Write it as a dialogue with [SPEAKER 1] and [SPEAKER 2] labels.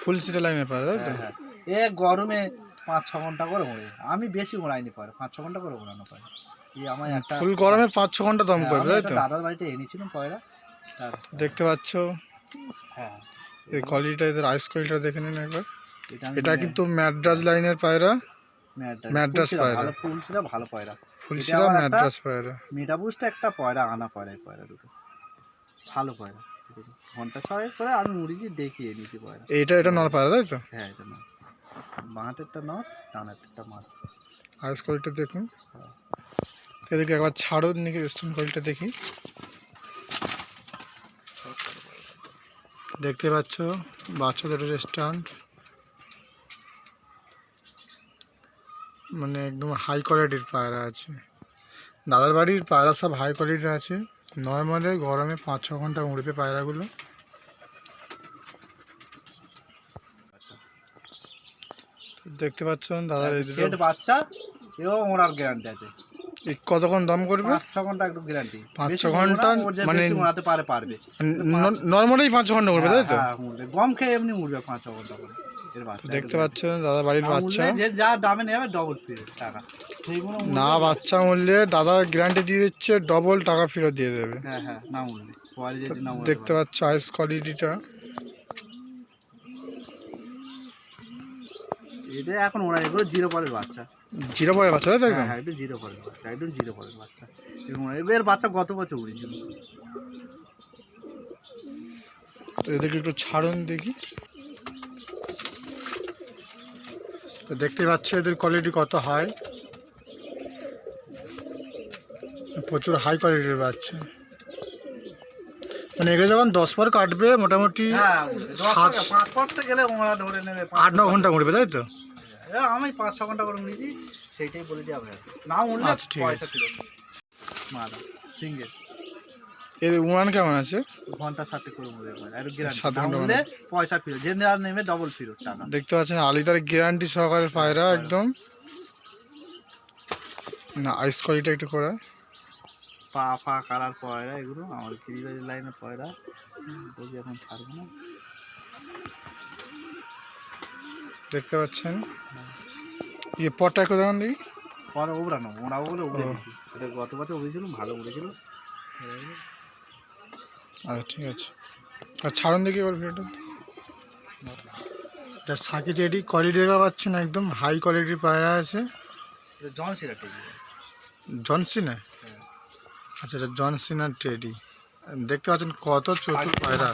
[SPEAKER 1] ফুল সিটা লাইনের পায়রা তাই তো?
[SPEAKER 2] হ্যাঁ হ্যাঁ। এ গরমে পাঁচ ছ ঘণ্টা করে ওড়ে আমি বেশি ওড়াইনি পারে পাঁচ ছ ঘণ্টা করে ওড়ানো পারে। এই আমার একটা
[SPEAKER 1] ফুল গরমে পাঁচ ছ ঘণ্টা দম
[SPEAKER 2] হ্যাঁ,
[SPEAKER 1] করবে তাই তো?
[SPEAKER 2] দাদার বাড়িতে এনেছিলাম পয়রা
[SPEAKER 1] দেখতে পাচ্ছ?
[SPEAKER 2] হ্যাঁ।
[SPEAKER 1] এই কোয়ালিটিটা এদের আইস কোয়ালিটিটা দেখে নিন একবার।
[SPEAKER 2] এটা
[SPEAKER 1] কিন্তু ম্যাড্রাস লাইনের পায়রা।
[SPEAKER 2] ম্যাড্রাস।
[SPEAKER 1] পায়রা।
[SPEAKER 2] ভালো ফুলশিরা ভালো পায়রা।
[SPEAKER 1] ফুলশিরা ম্যাড্রাস পায়রা।
[SPEAKER 2] মেটাবুসটা একটা পয়রা আনা পয়রা পয়রা দুটো ভালো পয়রা। ঘণ্টা ছয় করে আমি মুড়িজি দেখিয়ে নিয়েছি পয়রা
[SPEAKER 1] এইটা এটা নর পায়রা তাই তো?
[SPEAKER 2] হ্যাঁ এটা না বাঁহাতেরটা নয় ডানাতেরটা মাছ।
[SPEAKER 1] আইস কোয়ালিটি দেখুন। এদিকে একবার ছাড়ো নাকি স্টোন কোয়ালিটি দেখি। দেখতে পাচ্ছ বাচ্চাদের রেস্টুরেন্ট মানে একদম হাই কোয়ালিটির পায়রা আছে। দাদার বাড়ির পায়রা সব হাই কোয়ালিটির আছে। নর্মালে গরমে পাঁচ ছ ঘণ্টা উড়বে পায়রাগুলো। দেখতে পাচ্ছেন
[SPEAKER 2] সেট বাচ্চা এবং ওনার গ্যারান্টি আছে।
[SPEAKER 1] কতক্ষণ দম করবে?
[SPEAKER 2] পাঁচ ছ ঘণ্টা একটু গ্যারান্টি
[SPEAKER 1] পাঁচ ছ ঘণ্টা মানে-
[SPEAKER 2] পারে পারবে।
[SPEAKER 1] নর্মালি পাঁচ ছ ঘণ্টা উড়বে তাই তো?
[SPEAKER 2] হ্যাঁ, গম খেয়ে এমনি মুড়বে পাঁচ ছ ঘণ্টা করে।
[SPEAKER 1] দেখতে পাচ্ছেন দাদা বাড়ির
[SPEAKER 2] না
[SPEAKER 1] বাচ্চা।
[SPEAKER 2] যা দামে নেবে ডবল টাকা।
[SPEAKER 1] না বাচ্চা মূল্যে দাদা গ্যারান্টি দিয়ে দিচ্ছে ডবল টাকা ফেরত দিয়ে দেবে।
[SPEAKER 2] হ্যাঁ হ্যাঁ না
[SPEAKER 1] দেখতে পাচ্ছ আইস কোয়ালিটিটা
[SPEAKER 2] এটা এখন ওরা এগুলো জিরো পরের বাচ্চা।
[SPEAKER 1] জিরো পরে বাচ্চা তাই
[SPEAKER 2] হ্যাঁ হ্যাঁ একটু জিরো পরের বাচ্চা একদম জিরো পরের বাচ্চা। এবং এর বাচ্চা গত বছর উড়েছিল
[SPEAKER 1] তো এদেরকে একটু ছাড়ুন দেখি। তো দেখতে পাচ্ছ এদের কোয়ালিটি কত হাই প্রচুর হাই কোয়ালিটির বাচ্চা। মানে এগুলো যখন দশ পর কাটবে মোটামুটি
[SPEAKER 2] হ্যাঁ
[SPEAKER 1] সাত-
[SPEAKER 2] গেলে ওরা ধরে নেবে।
[SPEAKER 1] আট ন ঘণ্টা উঠবে তাই তো?
[SPEAKER 2] আমি পাঁচ ছ ঘণ্টা করে উড়েছি সেইটাই বলে দিই আপনার না উঠলে
[SPEAKER 1] আচ্ছা,
[SPEAKER 2] পয়সা
[SPEAKER 1] আছে।
[SPEAKER 2] ফিরত মাদা সিঙ্গেল।
[SPEAKER 1] এর উড়ান কেমন আছে?
[SPEAKER 2] ঘণ্টা ষাটে করে যাবে আর গ্যারান্টি না
[SPEAKER 1] ঘণ্টা
[SPEAKER 2] উঠলে পয়সা ফিরত যে আর নেমে ডবল ফিরত টাকা।
[SPEAKER 1] দেখতে পাচ্ছেন আলিদার গ্যারান্টি সহকারে পায়রা একদম। না আইস কোয়ালিটি একটু করা।
[SPEAKER 2] পা ফা কালার পয়রা এগুলো আমার গিরিবাজি লাইনের পয়রা। বলছি এখন ছাড়বো না।
[SPEAKER 1] দেখতে পাচ্ছেন। ইয়ে পটটা একটু দেখান দেখি
[SPEAKER 2] পরে উড়ানো ওড়াবো বলে উড়ে এটা গত বছর উড়েছিল ভালো উড়েছিল
[SPEAKER 1] আচ্ছা ঠিক আছে। আর ছাড়ুন দেখি এবার ভিডিওটা। এটা সাকি টেডি কোয়ালিটি দেখা পাচ্ছেন একদম হাই কোয়ালিটির পায়রা আছে।
[SPEAKER 2] এটা জন সিরা টেজি
[SPEAKER 1] জনসিনা আচ্ছা এটা জনসিনার টেডি দেখতে পাচ্ছেন কত চতুর পায়রা।